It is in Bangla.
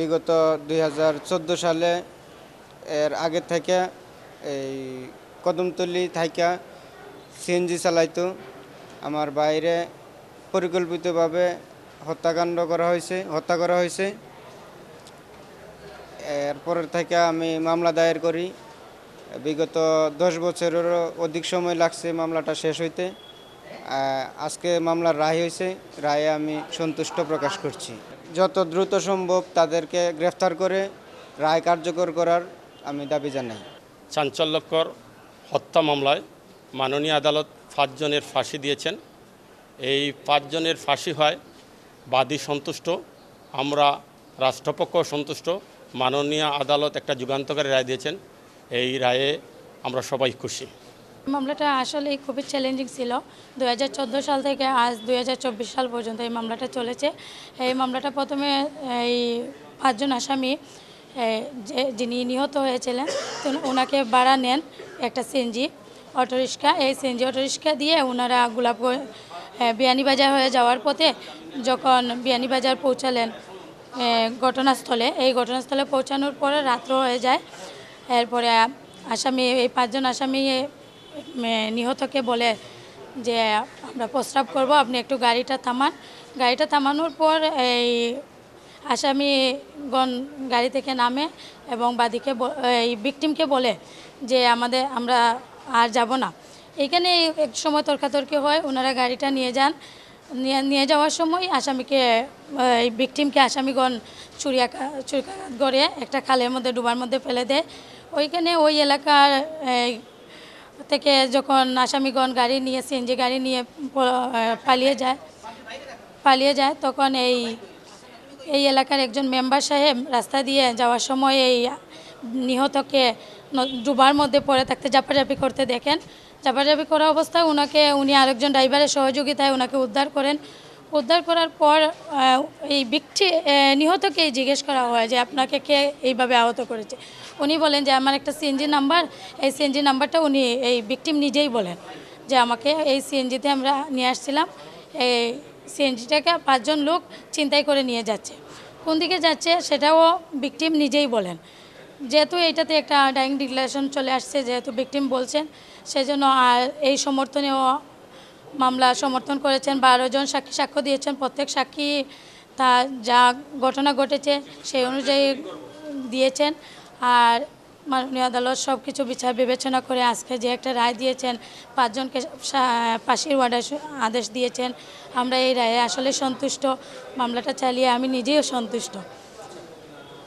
বিগত দুই হাজার চোদ্দ সালে এর আগে থেকে এই কদমতলি থাইকা সিএনজি চালাইতো। আমার বাইরে পরিকল্পিতভাবে হত্যাকাণ্ড করা হয়েছে, হত্যা করা হয়েছে। এরপরের থেকে আমি মামলা দায়ের করি। বিগত দশ বছরেরও অধিক সময় লাগছে মামলাটা শেষ হইতে। আজকে মামলার রায় হয়েছে। রায়ে আমি সন্তুষ্ট প্রকাশ করছি। যত দ্রুত সম্ভব তাদেরকে গ্রেফতার করে রায় কার্যকর করার আমি দাবি জানাই। চাঞ্চল্যকর হত্যা মামলায় মাননীয় আদালত পাঁচজনের ফাঁসি দিয়েছেন। এই পাঁচজনের ফাঁসি হয় বাদী সন্তুষ্ট, আমরা রাষ্ট্রপক্ষ সন্তুষ্ট, মাননীয় আদালত একটা যুগান্তকারী রায় দিয়েছেন। এই রায়ে আমরা সবাই খুশি। মামলাটা আসলে খুবই চ্যালেঞ্জিং ছিল। দু হাজার চোদ্দ সাল থেকে আজ দু হাজার চব্বিশ সাল পর্যন্ত এই মামলাটা চলেছে। এই মামলাটা প্রথমে, এই পাঁচজন আসামি যে, যিনি নিহত হয়েছিলেন ওনাকে ভাড়া নেন একটা সিএনজি অটোরিক্সা। এই সিএনজি অটোরিক্সা দিয়ে ওনারা গোলাপ বিয়ানীবাজার হয়ে যাওয়ার পথে যখন বিয়ানীবাজার পৌঁছালেন ঘটনাস্থলে, এই ঘটনাস্থলে পৌঁছানোর পরে রাত্র হয়ে যায়। এরপরে আসামি, এই পাঁচজন আসামি নিহতকে বলে যে, আমরা প্রস্রাব করব, আপনি একটু গাড়িটা থামান। গাড়িটা থামানোর পর এই আসামিগণ গাড়ি থেকে নামে এবং বাদীকে এই ভিকটিমকে বলে যে, আমাদের, আমরা আর যাব না। এখানে এক সময় তর্কাতর্কি হয়, ওনারা গাড়িটা নিয়ে যান। নিয়ে যাওয়ার সময় আসামিকে, এই ভিকটিমকে আসামিগণ চুরিয়া চুরিকাঘাত করে একটা খালের মধ্যে, ডুবার মধ্যে ফেলে দেয়। ওইখানে ওই এলাকার থেকে যখন আসামিগণ গাড়ি নিয়ে, সিএনজি গাড়ি নিয়ে পালিয়ে যায় পালিয়ে যায়, তখন এই এই এলাকার একজন মেম্বার সাহেব রাস্তা দিয়ে যাওয়ার সময় এই নিহতকে ডুবার মধ্যে পড়ে থাকতে জাপাজাপি করতে দেখেন। জাপাজাপি করা অবস্থায় ওনাকে উনি আরেকজন ড্রাইভারের সহযোগিতায় ওনাকে উদ্ধার করেন। উদ্ধার করার পর এই ব্যক্তি নিহতকে জিজ্ঞেস করা হয় যে আপনাকে কে এইভাবে আহত করেছে? উনি বলেন যে আমার একটা সিএনজি নাম্বার এই সিএনজি নাম্বারটা উনি, এই ভিকটিম নিজেই বলেন যে আমাকে এই সিএনজিতে আমরা নিয়ে আসছিলাম। এই সিএনজিটাকে পাঁচজন লোক চিন্তাই করে নিয়ে যাচ্ছে। কোন দিকে যাচ্ছে সেটাও ভিকটিম নিজেই বলেন। যেহেতু এইটাতে একটা ডাইং ডিক্লারেশন চলে আসছে, যেহেতু ভিকটিম বলছেন, সেজন্য এই সমর্থনেও মামলা সমর্থন করেছেন, বারো জন সাক্ষী সাক্ষ্য দিয়েছেন, প্রত্যেক সাক্ষী তা যা ঘটনা ঘটেছে সেই অনুযায়ী দিয়েছেন। আর মাননীয় আদালত সব কিছু বিচার বিবেচনা করে আজকে যে একটা রায় দিয়েছেন, পাঁচজনকে ফাঁসির ওয়ার্ডার আদেশ দিয়েছেন, আমরা এই রায়ে আসলে সন্তুষ্ট। মামলাটা চালিয়ে আমি নিজেও সন্তুষ্ট।